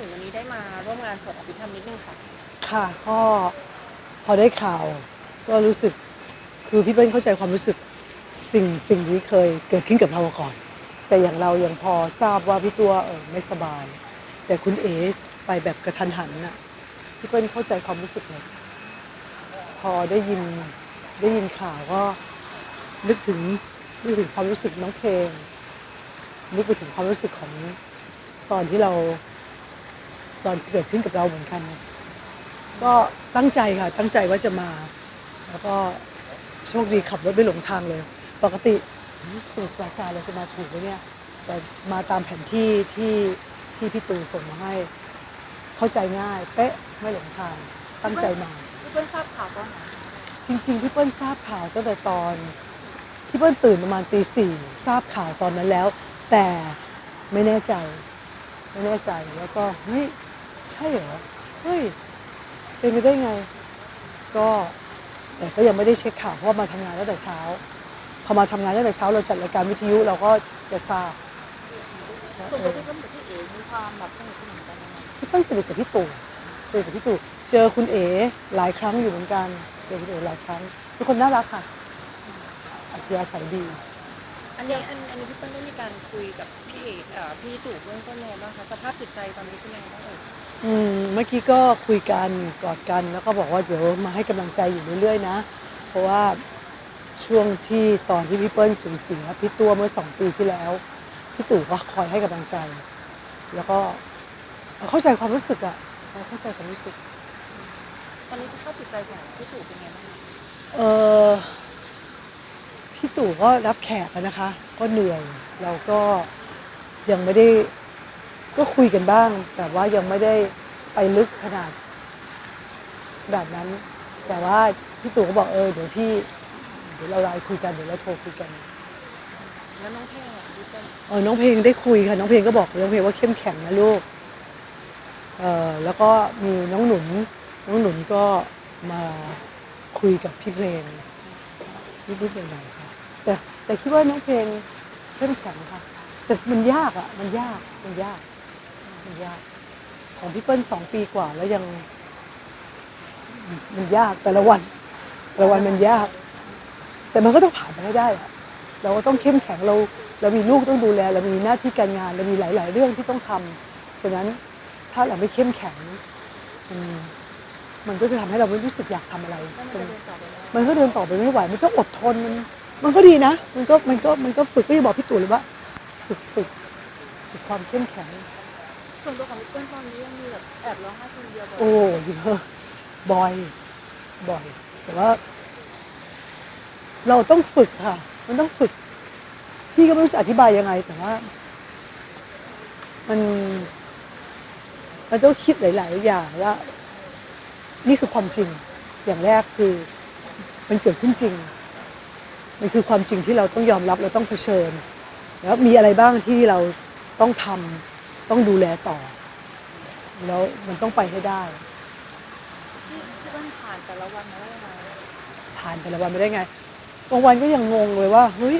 ถึงวันนี้ได้มาร่วมงานสวดอภิธรรมนิดนึงค่ะ ค่ะก็พอได้ข่าว ก็รู้สึกคือพี่เปิ้ลเข้าใจความรู้สึกสิ่งสิ่งนี้เคยเกิดขึ้นกับเรามาก่อน แต่อย่างเรายังพอทราบว่าพี่ตัวเออไม่สบาย แต่คุณเอ๋ไปแบบกระทันหันน่ะพี่เปิ้ลเข้าใจความรู้สึกเลยพอได้ยินได้ยินข่าวก็นึกถึงนึกถึงความรู้สึกน้องเพลงนึกไปถึงความรู้สึกของตอนที่เรา ตอนเกิดขึ้นกับเราเหมือนกัน ก็ตั้งใจค่ะ ตั้งใจว่าจะมา แล้วก็โชคดีขับรถไม่หลงทางเลย ปกติสูตรปราการเราจะมาถูกไหมเนี่ย แต่มาตามแผนที่ที่ที่พี่ตูส่งมาให้ เข้าใจง่าย เป๊ะไม่หลงทาง ตั้งใจมาพี่เปิ้ลทราบข่าวตอนไหนจริงๆพี่เปิ้ลทราบข่าวตั้งแต่ตอนพี่เปิ้ลตื่นประมาณตีสี่ทราบข่าวตอนนั้นแล้ว แต่ไม่แน่ใจ ไม่แน่ใจแล้วก็เฮ้ย ใช่เหรอ เฮ้ย เป็นไปได้ไง ก็แต่ก็ยังไม่ได้เช็คข่าวเพราะว่ามาทำงานตั้งแต่เช้า พอมาทำงานตั้งแต่เช้าเราจัดรายการวิทยุเราก็จะทราบส่วนตัวพี่เปิ้ลกับพี่เอ๋มีความแบบสนิทสนมกันยังไงพี่เปิ้ลสนิทกับพี่ตู่สนิทกับพี่ตู่เจอคุณเอ๋หลายครั้งอยู่เหมือนกัน เจอคุณเอ๋หลายครั้งเป็นคนน่ารักค่ะอัธยาศัยดี อันนี้อันอันนี้พี่เปิ้ลได้มีการคุยกับพี่เอ๋เอ่อพี่ตู่เบื้องต้นยังไงบ้างคะสภาพจิตใจตอนนี้เป็นยังไงบ้างเอ่ยอืมเมื่อกี้ก็คุยกันกอดกันแล้วก็บอกว่าเดี๋ยวมาให้กำลังใจอยู่เรื่อยๆนะ เพราะว่าช่วงที่ตอนที่พี่เปิ้ลสูญเสียพี่ตัวเมื่อสองปีที่แล้วพี่ตู่ก็คอยให้กำลังใจ แล้วก็เข้าใจความรู้สึกอะเข้าใจความรู้สึก ตอนนี้สภาพจิตใจของพี่ตู่เป็นยังไงบ้างคะเออพี่ ตู่ก็รับแขกอะนะคะ ก็เหนื่อยเราก็ยังไม่ได้ก็คุยกันบ้าง แต่ว่ายังไม่ได้ไปลึกขนาด แบบนั้น แต่ว่าพี่ตู่ก็บอกเออเดี๋ยวพี่เดี๋ยวเราไลน์คุยกันเดี๋ยวเราโทรคุยกันแล้วน้องเพลงอะพี่เปิ้ลเออน้องเพลงได้คุยค่ะ น้องเพลงก็บอกน้องเพลงว่าเข้มแข็งนะลูกเออแล้วก็มีน้องหนุนน้องหนุนก็มาคุยกับพี่เพลงนิดๆหน่อยๆค่ะ แต่แต่คิดว่าน้องเพลงเข้มแข็งค่ะ แต่มันยากอะ มันยาก มันยาก มันยาก ของพี่เปิ้ลสองปีกว่าแล้วยัง มันยากแต่ละวัน แต่ละวันมันยาก แต่มันก็ต้องผ่านไปให้ได้อะเราก็ต้องเข้มแข็งเรา เรามีลูกต้องดูแล เรามีหน้าที่การงานเรามีหลาย ๆ เรื่องที่ต้องทำฉะนั้นถ้าเราไม่เข้มแข็งมันก็จะทำให้เราไม่รู้สึกอยากทำอะไร มันก็เดินต่อไปไม่ไหว มันก็อดทนมัน มันก็ดีนะ มันก็มันก็มันก็ฝึกก็จะบอกพี่ตู่เลยว่า ฝึกฝึกฝึกความเข้มแข็งส่วนตัวของพี่เปิ้ลตอนนี้ยังมีแบบแอบร้องไห้คนเดียวบ่อยโอ้เยอะบ่อยบ่อย แต่ว่า เราต้องฝึกค่ะ มันต้องฝึก พี่ก็ไม่รู้จะอธิบายยังไง แต่ว่า มันมันต้องคิดหลาย ๆ อย่างว่า นี่คือความจริง อย่างแรกคือ มันเกิดขึ้นจริง มันคือความจริงที่เราต้องยอมรับเราต้องเผชิญ แล้วมีอะไรบ้างที่เราต้องทำต้องดูแลต่อ แล้วมันต้องไปให้ได้ที่พี่เปิ้ลผ่านแต่ละวันมาได้ยังไงผ่านแต่ละวันไปได้ไงบางวันก็ยังงงเลยว่าเฮ้ย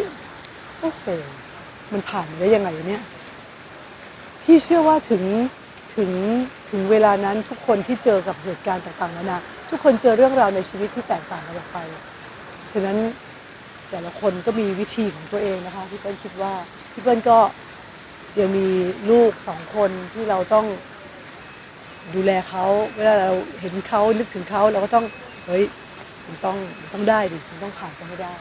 โอ้โหมันผ่านมาได้ยังไงวะเนี่ยพี่เชื่อว่าถึงถึงถึงเวลานั้นทุกคนที่เจอกับเหตุการณ์ต่างๆนานาทุกคนเจอเรื่องราวในชีวิตที่แตกต่างกันออกไป ฉะนั้น แต่ละคนก็มีวิธีของตัวเองนะคะพี่เปิ้ลคิดว่าพี่เปิ้ลก็ยังมีลูกสองคนที่เราต้องดูแลเขาเวลาเราเห็นเขานึกถึงเขาเราก็ต้องเฮ้ยมันต้องมันต้องได้ดิมันต้องผ่านไปให้ได้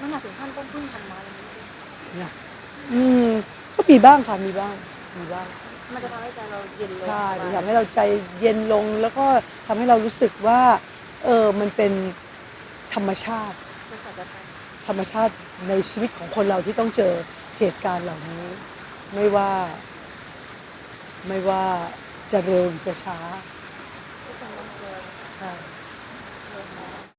มันหนักถึงขั้นต้องพึ่งธรรมะเลยไหมพี่เนี่ยอืมก็มีบ้างค่ะมีบ้างมีบ้าง มันจะทำให้ใจเราเย็นลงใช่ไปทำให้เราใจเย็นลงแล้วก็ทำให้เรารู้สึกว่า เออมันเป็นธรรมชาติเป็นสัจ ธรรมชาติในชีวิตของคนเราที่ต้องเจอเหตุการณ์เหล่านี้ ไม่ว่า ไม่ว่าจะเร็วจะช้าใช่